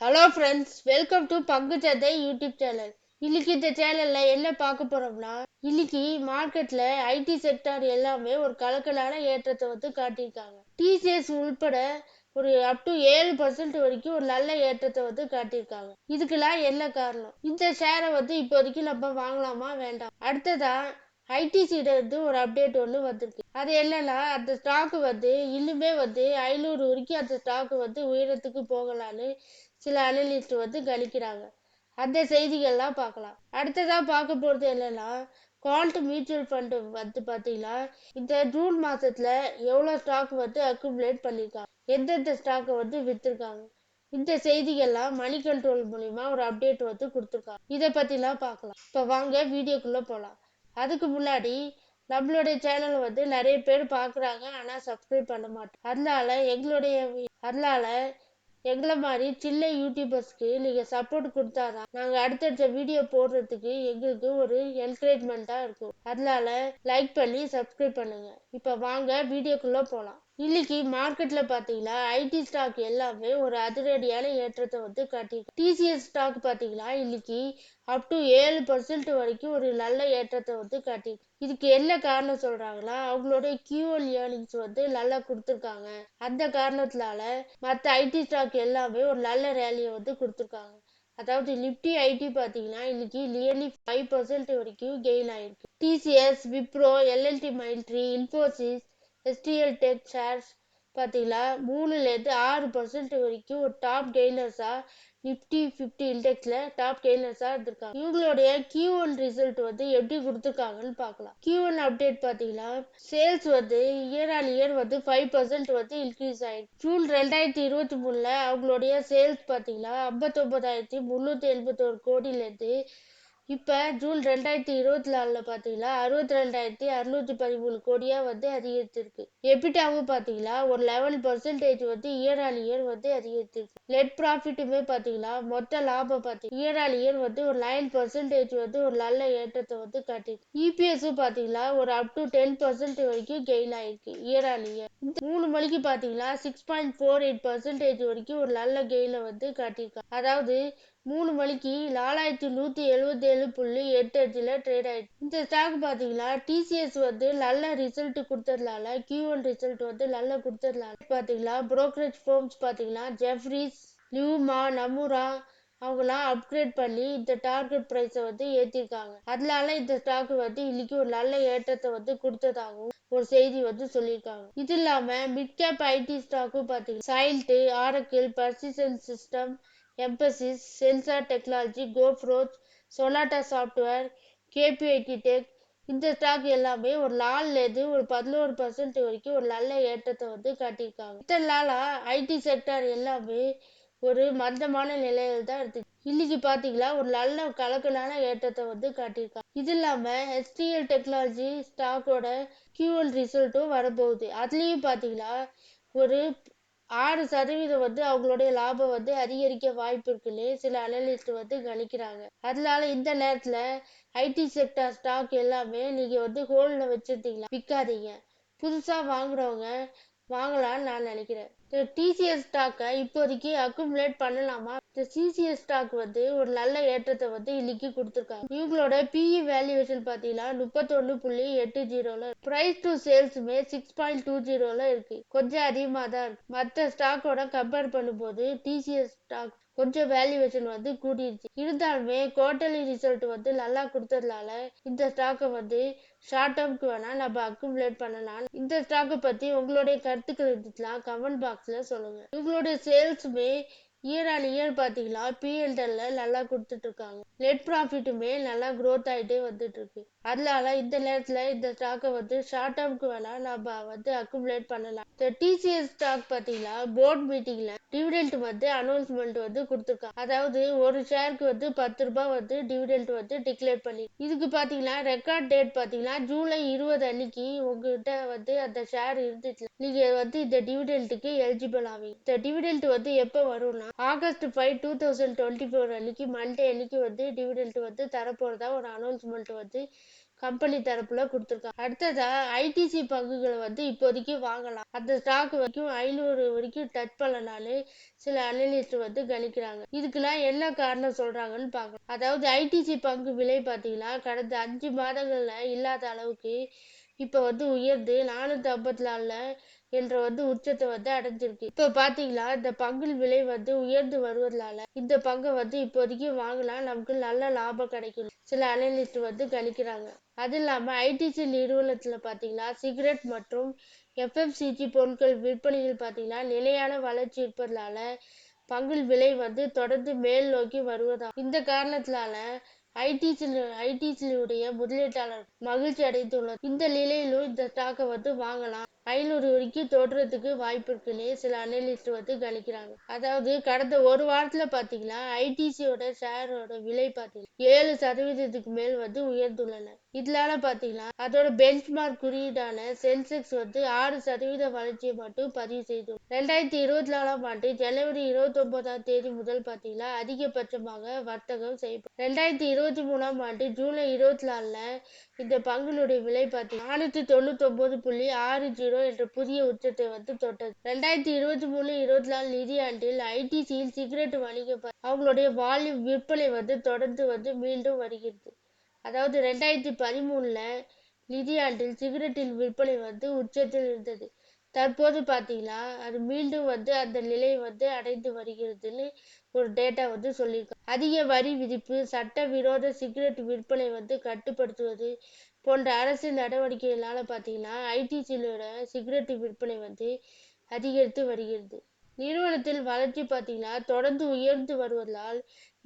Hello friends welcome to பங்குச்சந்தை YouTube channel இன்னைக்கு இந்த சேனல்ல என்ன பார்க்க போறோம்னா இன்னைக்கு மார்க்கெட்ல ஐடி செக்டார் எல்லாமே ஒரு கலக்கலான ஏற்றத்தை வந்து காட்டியிருக்காங்க. டிசிஎஸ் உள்பட ஒரு அப் டு ஏழு பர்சன்ட் வரைக்கும் ஒரு நல்ல ஏற்றத்தை வந்து காட்டியிருக்காங்க. இதுக்கெல்லாம் என்ன காரணம்? இந்த ஷேரை வந்து இப்போதைக்கு நம்ம வாங்கலாமா வேண்டாம்? அடுத்ததா ஐடிசியில இருந்து ஒரு அப்டேட் ஒன்று வந்திருக்கு. அது என்னன்னா அந்த ஸ்டாக்கு வந்து இன்னுமே வந்து ஐநூறு வரைக்கும் அந்த ஸ்டாக்கு வந்து உயரத்துக்கு போகலான்னு சில அனலிஸ்ட் வந்து கணிக்கிறாங்க. அந்த செய்திகள்லாம் பார்க்கலாம். அடுத்ததா பார்க்க போகிறது என்னன்னா குவால்ட் மியூச்சுவல் ஃபண்டு வந்து பார்த்தீங்கன்னா இந்த ஜூன் மாசத்துல எவ்வளோ ஸ்டாக் வந்து அக்குமுலேட் பண்ணியிருக்காங்க. எந்தெந்த ஸ்டாக்கை வந்து விற்றுருக்காங்க இந்த செய்திகள்லாம் மணி கண்ட்ரோல் மூலிமா ஒரு அப்டேட் வந்து கொடுத்துருக்காங்க. இதை பத்திலாம் பார்க்கலாம். இப்போ வாங்க வீடியோக்குள்ள போகலாம் அதுக்கு முன்னாடி நம்மளுடைய சேனல் வந்து நிறைய பேர் பார்க்குறாங்க ஆனால் சப்ஸ்கிரைப் பண்ண மாட்டோம். அதனால எங்களுடைய அதனால எங்களை மாதிரி சில்லை யூடியூபர்ஸ்க்கு நீங்கள் சப்போர்ட் கொடுத்தாதான் நாங்கள் அடுத்தடுத்த வீடியோ போடுறதுக்கு எங்களுக்கு ஒரு என்கரேஜ்மெண்ட்டாக இருக்கும். அதனால லைக் பண்ணி சப்ஸ்கிரைப் பண்ணுங்க. இப்போ வாங்க வீடியோக்குள்ளே போகலாம் இன்னைக்கு மார்க்கெட்ல பாத்தீங்கன்னா ஐடி ஸ்டாக் எல்லாமே ஒரு அதிரடியான ஏற்றத்தை வந்து காட்டியிருக்கு. டிசிஎஸ் ஸ்டாக் பாத்தீங்கன்னா இன்னைக்கு அப் டு ஏழு பர்சன்ட் வரைக்கும் ஒரு நல்ல ஏற்றத்தை வந்து காட்டியிருக்கு. இதுக்கு என்ன காரணம் சொல்றாங்கன்னா அவங்களோட கியூஎல் ஏர்னிங்ஸ் வந்து நல்லா கொடுத்துருக்காங்க. அந்த காரணத்தினால மற்ற ஐடி ஸ்டாக் எல்லாமே ஒரு நல்ல ரேலியை வந்து கொடுத்துருக்காங்க. அதாவது நிப்டி ஐடி பார்த்தீங்கன்னா இன்னைக்கு நியர்லி ஃபைவ் பர்சன்ட் வரைக்கும் கெயின் ஆயிருக்கு. TCS Wipro LLT Mindtree Infosys STL tech shares பார்த்தீங்களா? மூணுலேருந்து ஆறு பர்சன்ட் வரைக்கும் ஒரு டாப் கெய்னர்ஸாக நிஃப்டி ஃபிஃப்டி இண்டெக்ஸில் டாப் கெய்னர்ஸாக இருந்திருக்காங்க. இவங்களுடைய கியூ ஒன் ரிசல்ட் வந்து எப்படி கொடுத்துருக்காங்கன்னு பார்க்கலாம். கியூ ஒன் அப்டேட் பார்த்தீங்கன்னா சேல்ஸ் வந்து இயர் ஆன் இயர் வந்து ஃபைவ் பர்சன்ட் வந்து இன்க்ரீஸ் ஆயிருக்கு ஜூன் ரெண்டாயிரத்தி இருபத்தி மூணில் அவங்களுடைய சேல்ஸ் பார்த்தீங்கன்னா ஐம்பத்தொம்பதாயிரத்தி முந்நூற்றி எழுபத்தோரு கோடியிலேருந்து இப்போ ஜூன் ரெண்டாயிரத்தி இருபத்தி நாலில் பார்த்தீங்கன்னா அறுபத்தி ரெண்டாயிரத்தி அறுநூத்தி பதிமூணு கோடியாக வந்து அதிகரித்திருக்கு எபிட்டாவும் பார்த்தீங்கன்னா ஒரு லெவன் பர்சன்டேஜ் வந்து இயர் ஆல் இயர் வந்து அதிகரித்திருக்கு நெட் ப்ராஃபிட்டுமே பார்த்தீங்கன்னா மொத்த லாபம் பார்த்தீங்கன்னா இயர் ஆல் இயர் வந்து ஒரு நைன் பர்சன்டேஜ் வந்து ஒரு நல்ல ஏற்றத்தை வந்து காட்டியிருக்கு. இபிஎஸும் பார்த்தீங்கன்னா ஒரு அப் டு டென் பர்சன்ட் வரைக்கும் கெயின் ஆயிருக்கு. இயர் ஆல் இயர் மூணு மணிக்கு பார்த்தீங்கன்னா six point four eight percentage வரைக்கும் ஒரு நல்ல கெயினை வந்து காட்டியிருக்காங்க அதாவது மூணு மணிக்கு நாலாயிரத்தி நூற்றி எழுபத்தி ஏழு புள்ளி எட்டு அஞ்சில் ட்ரேட் ஆயிடுச்சு. இந்த ஸ்டாக் பார்த்தீங்கன்னா டிசிஎஸ் வந்து நல்ல ரிசல்ட் கொடுத்ததுனால கியூ ஒன் ரிசல்ட் வந்து நல்லா கொடுத்ததுனால பார்த்தீங்கன்னா ப்ரோக்கரேஜ் ஃபோர்ம்ஸ் பார்த்தீங்கன்னா ஜெஃப்ரிஸ் லியூமா நமூரா அவங்களாம் அப்கிரேட் பண்ணி இந்த டார்கெட் ப்ரைஸை வந்து ஏற்றிருக்காங்க அதனால இந்த ஸ்டாக் வந்து இன்னைக்கு ஒரு நல்ல ஏற்றத்தை வந்து கொடுத்ததாகவும் ஒரு செய்தி வந்து சொல்லியிருக்காங்க. இது இல்லாமல் மிட் கேப் ஐடி ஸ்டாக்கும் பார்த்தீங்கன்னா child Oracle Persistent system Mphasis Zensar technology கோப்ரோச் Sonata software KPIT tech இந்த ஸ்டாக் எல்லாமே ஒரு நாள்லேருந்து ஒரு பதினோரு பர்சன்ட் வரைக்கும் ஒரு நல்ல ஏற்றத்தை வந்து காட்டியிருக்காங்க. இத்தனை நாளாக ஐடி செக்டர் எல்லாமே ஒரு மந்தமான நிலையில் தான் இருக்குது இன்னைக்கு பார்த்தீங்கன்னா ஒரு நல்ல கலக்கலான ஏற்றத்தை வந்து காட்டியிருக்காங்க. இது இல்லாமல் ஹெச்டிஎல் டெக்னாலஜி ஸ்டாக்கோட கியூஎல் ரிசல்ட்டும் வரப்போகுது. அதுலேயும் பாத்தீங்கன்னா ஒரு ஆறு சதவீதம் வந்து அவங்களுடைய லாபம் வந்து அதிகரிக்க வாய்ப்பு இருக்குன்னு சில அனலிஸ்ட் வந்து கணிக்கிறாங்க. அதனால இந்த நேரத்துல ஐடி செக்டர் ஸ்டாக் எல்லாமே நீங்க வந்து ஹோல்ட்ல வச்சிருந்தீங்களா விற்காதீங்க புதுசா வாங்குறவங்க வாங்கலாம்னு நான் நினைக்கிறேன். டிசிஎஸ் ஸ்டாக்கை இப்போதைக்கு அக்குமுலேட் பண்ணலாமா? இந்த சிசிஎஸ் ஸ்டாக் வந்து ஒரு நல்ல ஏற்றத்தை வந்து இன்னைக்கு கொடுத்துருக்காங்க. இவங்களோட பிஇ வேல்யூவேஷன் பார்த்தீங்கன்னா முப்பத்தொன்னு புள்ளி எட்டு ஜீரோல ப்ரைஸ் டு சேல்ஸுமே சிக்ஸ் பாயிண்ட் டூ ஜீரோல இருக்கு. கொஞ்சம் அதிகமாக தான் இருக்கு. மற்ற ஸ்டாக்கோட கம்பேர் பண்ணும்போது டிசிஎஸ் ஸ்டாக் கொஞ்சம் வேல்யூவேஷன் வந்து கூட்டிருச்சு இருந்தாலுமே குவார்டர்லி ரிசல்ட் வந்து நல்லா கொடுத்ததுனால இந்த ஸ்டாக்கை வந்து ஷார்ட் டேர்ம்க்கு வேணால் நம்ம அக்குமுலேட் பண்ணலாம். இந்த ஸ்டாக்கை பற்றி உங்களுடைய கருத்துக்கள் இருந்துச்சுன்னா கமெண்ட் பாக்ஸ்ல சொல்லுங்க. இவங்களுடைய சேல்ஸுமே இயர் ஆன் இயர் பார்த்தீங்கன்னா பிஎல்டல்ல நல்லா கொடுத்துட்ருக்காங்க நெட் ப்ராஃபிட்டுமே நல்லா க்ரோத் ஆகிட்டே வந்துட்டு இருக்கு. அதனால இந்த நேரத்தில் இந்த ஸ்டாக்கை வந்து ஷார்ட் டேர்முக்கு வேணா நம்ம வந்து அக்குமுலேட் பண்ணலாம். இந்த டிசிஎஸ் ஸ்டாக் பார்த்தீங்கன்னா போர்ட் மீட்டிங்ல டிவிடெண்ட் வந்து அனௌன்ஸ்மெண்ட் வந்து கொடுத்துருக்காங்க. அதாவது ஒரு ஷேருக்கு வந்து பத்து ரூபாய் வந்து டிவிடெண்ட் வந்து டிக்ளேர் பண்ணி இதுக்கு பார்த்தீங்கன்னா ரெக்கார்ட் டேட் பார்த்தீங்கன்னா ஜூலை இருபது அன்னைக்கு உங்ககிட்ட வந்து அந்த ஷேர் இருந்துச்சு. நீங்க வந்து இந்த டிவிடெண்ட்டுக்கு எலிஜிபிள் ஆவீங்க. இந்த டிவிடெண்ட் வந்து எப்போ வரும்னா August five two thousand twenty four அன்னைக்கு மண்டே அன்னைக்கு வந்து டிவிடெண்ட் வந்து தரப்போறதா ஒரு அனௌன்ஸ்மெண்ட் வந்து கம்பெனி தரப்புல கொடுத்துருக்காங்க. அடுத்ததா ஐடிசி பங்குகளை வந்து இப்போதைக்கு வாங்கலாம். அந்த ஸ்டாக் வரைக்கும் ஐநூறு வரைக்கும் டச் பண்ணனாலும் சில அனலிஸ்ட் வந்து கணிக்கிறாங்க. இதுக்கெல்லாம் என்ன காரணம் சொல்றாங்கன்னு பார்க்கலாம். அதாவது ஐடிசி பங்கு விலை பார்த்தீங்கன்னா கடந்த அஞ்சு மாதங்கள்ல இல்லாத அளவுக்கு இப்போ வந்து உயர்ந்து நானூத்தி ஐம்பத்தி நாலுல என்ற வந்து உச்சத்தை வந்து அடைஞ்சிருக்கு. இப்ப பாத்தீங்களா இந்த பங்கில் விலை வந்து உயர்ந்து வருவதனால இந்த பங்கை வந்து இப்போதைக்கு வாங்கலாம் நமக்கு நல்ல லாபம் கிடைக்கும். சில அனலிஸ்ட் வந்து கணிக்கிறாங்க. அது இல்லாம ஐடிசி நிறுவனத்துல பாத்தீங்கன்னா சிகரெட் மற்றும் எஃப்எம்சிஜி பொருட்கள் விற்பனையில் பாத்தீங்கன்னா நிலையான வளர்ச்சி இருப்பதனால பங்கில் விலை வந்து தொடர்ந்து மேல் நோக்கி வருவதா இந்த காரணத்தினால ஐடிசியுடைய முதலீட்டாளர் மகிழ்ச்சி அடைந்துள்ளது இந்த நிலையிலும் இந்த ஸ்டாக்கை வந்து வாங்கலாம். ஐநூறு வரைக்கும் தோற்றத்துக்கு வாய்ப்பு இருக்குன்னு சில அனலிஸ்ட் வந்து கணிக்கிறாங்க. அதாவது கடந்த ஒரு வாரத்துல பாத்தீங்கன்னா ஐடிசியோட ஷேரோட விலை பாத்தீங்கன்னா ஏழு சதவீதத்துக்கு மேல் வந்து உயர்ந்துள்ளன. இதனால பாத்தீங்கன்னா அதோட பெஞ்ச்மார்க் குறியீடான சென்செக்ஸ் வந்து ஆறு சதவீத வளர்ச்சியை மட்டும் பதிவு செய்துள்ளது ரெண்டாயிரத்தி இருபத்தி நாலாம் ஆண்டு ஜனவரி இருபத்தி ஒன்பதாம் தேதி முதல் பாத்தீங்கன்னா அதிகபட்சமாக வர்த்தகம் செய்யப்படும். ரெண்டாயிரத்தி இருபத்தி மூணாம் ஆண்டு ஜூலை இருபத்தி நாலுல இந்த பங்குனுடைய விலை பார்த்தீங்கன்னா நானூத்தி தொண்ணூத்தி ஒன்பது புள்ளி ஆறு ஜீரோ என்ற புதிய உச்சத்தை வந்து தொட்டது. ரெண்டாயிரத்தி இருபத்தி மூணு இருபத்தி நாலு நிதியாண்டில் ஐடிசியில் சிகரெட் வணிக அவங்களுடைய வால்யூம் விற்பனை வந்து தொடர்ந்து வந்து மீண்டும் வருகிறது. அதாவது ரெண்டாயிரத்தி பதிமூணுல நிதியாண்டில் சிகரெட்டின் விற்பனை வந்து உச்சத்தில் இருந்தது. தற்போது பார்த்தீங்கன்னா அது மீண்டும் வந்து அந்த நிலை வந்து அடைந்து வருகிறதுன்னு ஒரு டேட்டா வந்து சொல்லியிருக்காங்க அதிக வரி விதிப்பு சட்ட விரோத சிகரெட் விற்பனை வந்து கட்டுப்படுத்துவது போன்ற அரசு நடவடிக்கைகளால பார்த்தீங்கன்னா ஐடிசியிலோட சிகரெட் விற்பனை வந்து அதிகரித்து வருகிறது. நிறுவனத்தில் வளர்ச்சி பார்த்தீங்கன்னா தொடர்ந்து உயர்ந்து வருவதால்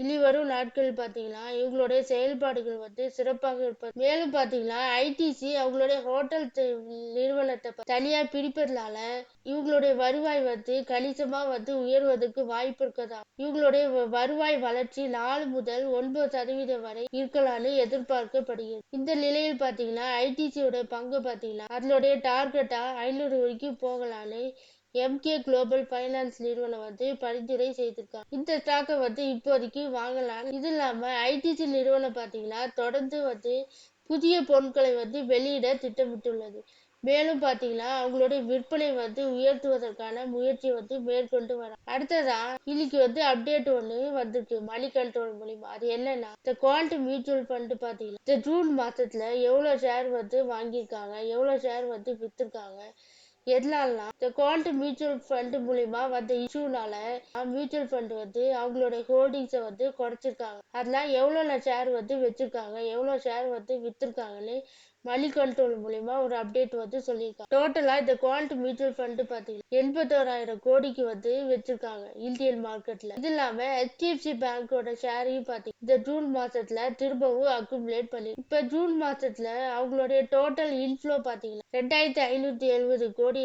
இனிவரும் நாட்கள் பார்த்தீங்கன்னா இவங்களுடைய செயல்பாடுகள் வந்து சிறப்பாக இருப்பது. மேலும் பார்த்தீங்கன்னா ஐடிசி அவங்களுடைய ஹோட்டல் நிறுவனத்தை தனியாக பிரிப்பதனால இவங்களுடைய வருவாய் வந்து கணிசமா வந்து உயர்வதற்கு வாய்ப்பு இருக்கதா இவங்களுடைய வருவாய் வளர்ச்சி நாலு முதல் ஒன்பது சதவீதம் வரை இருக்கலாம்னு எதிர்பார்க்கப்படுகிறது. இந்த நிலையில் பார்த்தீங்கன்னா ஐடிசியோட பங்கு பார்த்தீங்கன்னா அதனுடைய டார்கெட்டா ஐநூறு வரைக்கும் போகலான்னு எம்கே குளோபல் ஃபைனான்ஸ் நிறுவனம் வந்து பரிந்துரை செய்திருக்காங்க. இந்த ஸ்டாக்கை வந்து இப்போதைக்கு வாங்கலாம் இது இல்லாம ஐடிசி நிறுவனம் பார்த்தீங்கன்னா தொடர்ந்து வந்து புதிய பொருட்களை வந்து வெளியிட திட்டமிட்டுள்ளது. மேலும் பாத்தீங்கன்னா அவங்களுடைய விற்பனை வந்து உயர்த்துவதற்கான முயற்சி வந்து மேற்கொண்டு வர அடுத்ததா இன்னைக்கு வந்து அப்டேட் ஒண்ணு வந்திருக்கு. மணி கண்ட்ரோல் மூலியமா. அது என்னன்னா இந்த குவாலிட்டி மியூச்சுவல் ஃபண்ட் பாத்தீங்கன்னா இந்த ஜூன் மாசத்துல எவ்வளவு ஷேர் வந்து வாங்கியிருக்காங்க எவ்வளவு ஷேர் வந்து வித்துருக்காங்க எதனாலனா இந்த குவாண்ட் மியூச்சுவல் ஃபண்ட் மூலியமா வந்த இஷ்யூனால மியூச்சுவல் ஃபண்ட் வந்து அவங்களோட ஹோல்டிங்ஸை வந்து குறைச்சிருக்காங்க. அதெல்லாம் எவ்வளோ ஷேர் வந்து வச்சிருக்காங்க? எவ்வளோ ஷேர் வந்து வித்திருக்காங்கன்னு மணி கண்ட்ரோல் மூலியமா ஒரு அப்டேட் வந்து சொல்லியிருக்காங்க. டோட்டலா இந்த குவாலிட்டி மியூச்சுவல் ஃபண்ட் பாத்தீங்கன்னா எண்பத்தோராயிரம் கோடிக்கு வந்து வச்சிருக்காங்க இந்தியன் மார்க்கெட்ல இது இல்லாம ஹெச்டிஎஃப்சி பேங்கோட ஷேரையும் பாத்தீங்கன்னா இந்த ஜூன் மாசத்துல திரும்பவும் அக்குமுலேட் பண்ணி இப்ப ஜூன் மாசத்துல அவங்களுடைய டோட்டல் இன்ஃப்ளோ பாத்தீங்கன்னா ரெண்டாயிரத்தி ஐநூத்தி எழுபது கோடி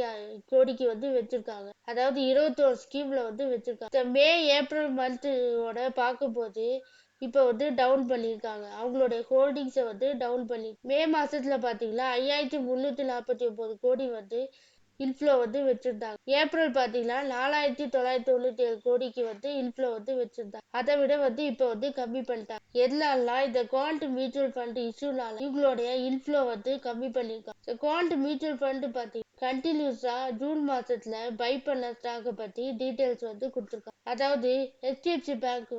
கோடிக்கு வந்து வச்சிருக்காங்க. அதாவது இருபத்தோரு ஸ்கீம்ல வந்து வச்சிருக்காங்க. மே ஏப்ரல் மந்தோட பார்க்கும்போது இப்போ வந்து டவுன் பண்ணியிருக்காங்க அவங்களுடைய ஹோல்டிங்ஸை வந்து டவுன் பண்ணி மே மாசத்துல பாத்தீங்கன்னா ஐயாயிரத்தி முன்னூத்தி நாற்பத்தி ஒன்பது கோடி வந்து இன்ஃப்ளோ வந்து வச்சிருந்தாங்க. ஏப்ரல் பாத்தீங்கன்னா நாலாயிரத்தி தொள்ளாயிரத்தி தொண்ணூத்தி ஏழு கோடிக்கு வந்து இன்ஃப்ளோ வந்து வச்சிருந்தாங்க. அதை விட வந்து இப்போ வந்து கம்மி பண்ணிட்டாங்க. எதனால இந்த கோல்ட் மியூச்சுவல் ஃபண்ட் இஷ்யூனால இவங்களுடைய இன்ஃப்ளோ வந்து கம்மி பண்ணியிருக்காங்க கோல்ட் மியூச்சுவல் ஃபண்ட் பாத்தீங்கன்னா கண்டினியூஸாக ஜூன் மாசத்துல பை பண்ண ஸ்டாக்கை பத்தி டீட்டெயில்ஸ் வந்து கொடுத்துருக்காங்க. அதாவது ஹெச்டிஎஃப்சி பேங்க்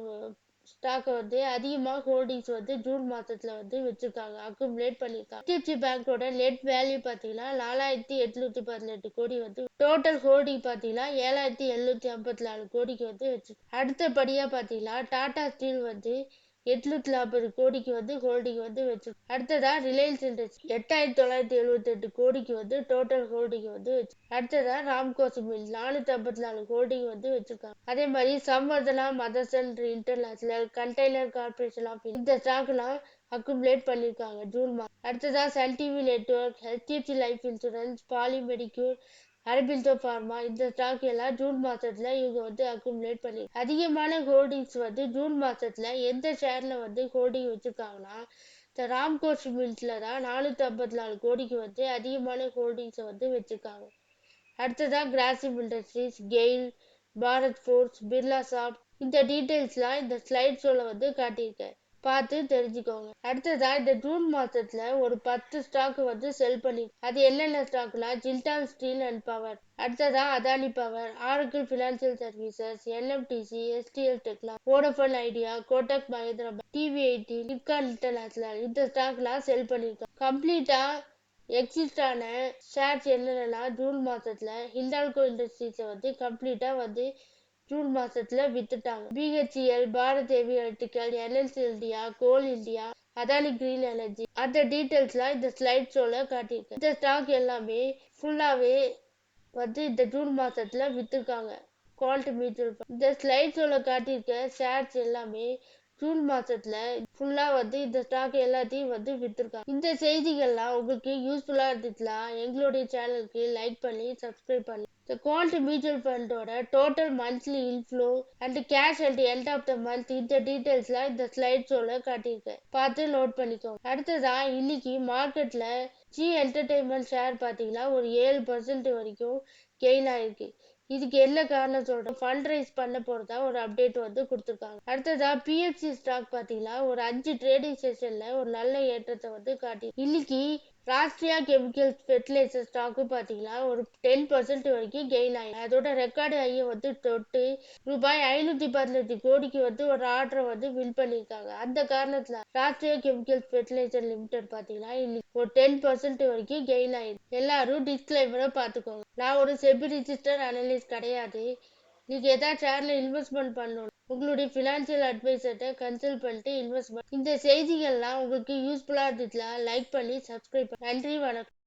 ஸ்டாக்கை வந்து அதிகமாக ஹோல்டிங்ஸ் வந்து ஜூன் மாசத்துல வந்து வச்சிருக்காங்க. அக்குமுலேட் பண்ணியிருக்காங்க ஹெச்டிஎஃப்சி பேங்க்கோட நெட் வேல்யூ பாத்தீங்கன்னா நாலாயிரத்தி எட்நூத்தி பதினெட்டு கோடி வந்து டோட்டல் ஹோல்டிங் பாத்தீங்கன்னா ஏழாயிரத்தி எழுநூத்தி ஐம்பத்தி நாலு கோடிக்கு வந்து வச்சு அடுத்தபடியா பார்த்தீங்கன்னா டாடா ஸ்டீல் வந்து எட்நூத்தி நாற்பது கோடிக்கு வந்து ஹோல்டிங் வந்து வச்சிருக்கோம் அடுத்ததா ரிலையன்ஸ் இண்டஸ்ட்ரி எட்டாயிரத்தி தொள்ளாயிரத்தி எழுபத்தி எட்டு கோடிக்கு வந்து டோட்டல் ஹோல்டிங் வந்து வச்சு அடுத்ததா ராம்கோ சிமெண்ட் நானூத்தி ஐம்பத்தி நாலு ஹோல்டிங் வந்து வச்சிருக்காங்க. அதே மாதிரி Samvardhana Motherson international container corporation of இந்த ஸ்டாக்லாம் அக்குமுலேட் பண்ணிருக்காங்க ஜூன் மாதம். அடுத்ததா Sun TV network HDFC life insurance Poly Medicure Aurobindo இந்த ஸ்டாக் எல்லாம் ஜூன் மாசத்துல இவங்க வந்து அக்குமுலேட் பண்ணி அதிகமான ஹோல்டிங்ஸ் வந்து ஜூன் மாசத்துல எந்த ஷேர்ல வந்து ஹோல்டிங் வச்சிருக்காங்கன்னா இந்த ராம்கோஷ் சிமெண்ட்ல தான் நானூத்தி ஐம்பத்தி நாலு கோடிக்கு வந்து அதிகமான ஹோல்டிங்ஸை வந்து வச்சிருக்காங்க. அடுத்ததா Grasim industries GAIL Bharat forge Birla சாப் இந்த டீட்டெயில்ஸ்லாம் இந்த ஸ்லைட் ஷோல வந்து காட்டியிருக்கேன். பார்த்து தெரிஞ்சுக்கோங்க. அடுத்ததா இந்த ஜூன் மாசத்துல ஒரு பத்து ஸ்டாக் வந்து செல் பண்ணி அது என்னென்ன ஸ்டாக்னா ஜில்டான் ஸ்டீல் அண்ட் பவர். அடுத்ததா Adani power Oracle financial services NMDC STL டெக்லா Vodafone Idea Kotak Mahindra TV eighty Flipkart international இந்த ஸ்டாக்லாம் செல் பண்ணியிருக்காங்க கம்ப்ளீட்டா எக்ஸிஸ்ட் ஆன ஷேர்ஸ் என்னென்னா ஜூன் மாசத்துல ஹிண்டால்கோ இண்டஸ்ட்ரீஸை வந்து கம்ப்ளீட்டா வந்து ஜூன் மாசத்துல வித்துட்டாங்க. BHEL Bharat heavy electrical NLC India coal India Adani green energy அந்த டீட்டெயில்ஸ்லாம் இந்த ஸ்லைட் ஷோல காட்டியிருக்கேன். இந்த ஸ்டாக் எல்லாமே ஃபுல்லாவே வந்து இந்த ஜூன் மாசத்துல வித்துருக்காங்க. குவாலிட்டி மியூச்சுவல் இந்த ஸ்லைட் ஷோல காட்டியிருக்க ஷேர்ஸ் எல்லாமே ஜூன் மாசத்துல ஃபுல்லா வந்து இந்த ஸ்டாக் எல்லாத்தையும் வந்து வித்துருக்காங்க. இந்த செய்திகள்லாம் உங்களுக்கு யூஸ்ஃபுல்லா இருந்துச்சுன்னா எங்களுடைய சேனலுக்கு லைக் பண்ணி சப்ஸ்கிரைப் பண்ணி இந்த quality mutual ஃபண்டோட total monthly inflow and cash and end of the month இந்த டீட்டெயில்ஸ்லாம் இந்த ஸ்லைட் ஷோல காட்டியிருக்கேன். பார்த்து நோட் பண்ணிக்கோங்க. அடுத்ததா இன்னைக்கு மார்க்கெட்ல ஜி என்டர்டைன்மெண்ட் ஷேர் பார்த்தீங்கன்னா ஒரு ஏழு பர்சன்ட் வரைக்கும் கெயின் ஆயிருக்கு. இதுக்கு என்ன காரணம் சொல்றேன் ஃபண்ட் ரைஸ் பண்ண போறதா ஒரு அப்டேட் வந்து கொடுத்துருக்காங்க. அடுத்ததா பிஎஃப்சி ஸ்டாக் பாத்தீங்கன்னா ஒரு அஞ்சு ட்ரேடிங் செஷன்ல ஒரு நல்ல ஏற்றத்தை வந்து காட்டி இன்னைக்கு ராஷ்ட்ரியா கெமிக்கல்ஸ் ஃபெர்டிலைசர் ஸ்டாக்கு பார்த்தீங்கன்னா ஒரு டென் பர்சன்ட் வரைக்கும் கெயின் ஆயிடும் அதோட ரெக்கார்டு ஐயை வந்து தொட்டு ரூபாய் ஐநூற்றி பதினஞ்சு கோடிக்கு வந்து ஒரு ஆர்டரை வந்து வின் பண்ணியிருக்காங்க. அந்த காரணத்தில் ராஷ்ட்ரியா கெமிக்கல்ஸ் ஃபெர்டிலைசர் லிமிடெட் பார்த்தீங்கன்னா இன்னைக்கு ஒரு டென் பர்சன்ட் வரைக்கும் கெயின் ஆயிடும் எல்லாரும் டிஸ்கிளைமரை பார்த்துக்கோங்க. நான் ஒரு செபி ரிஜிஸ்டர் அனலிஸ்ட் கிடையாது நீங்கள் எதாவது ஷேரில் இன்வெஸ்ட்மெண்ட் பண்ணணும். உங்களுடைய ஃபினான்ஷியல் அட்வைசர்கிட்ட கன்சல்ட் பண்ணிட்டு இன்வெஸ்ட் இந்த செய்திகள்லாம் உங்களுக்கு யூஸ்ஃபுல்லாக இருந்துச்சுன்னா லைக் பண்ணி சப்ஸ்கிரைப் நன்றி வணக்கம்.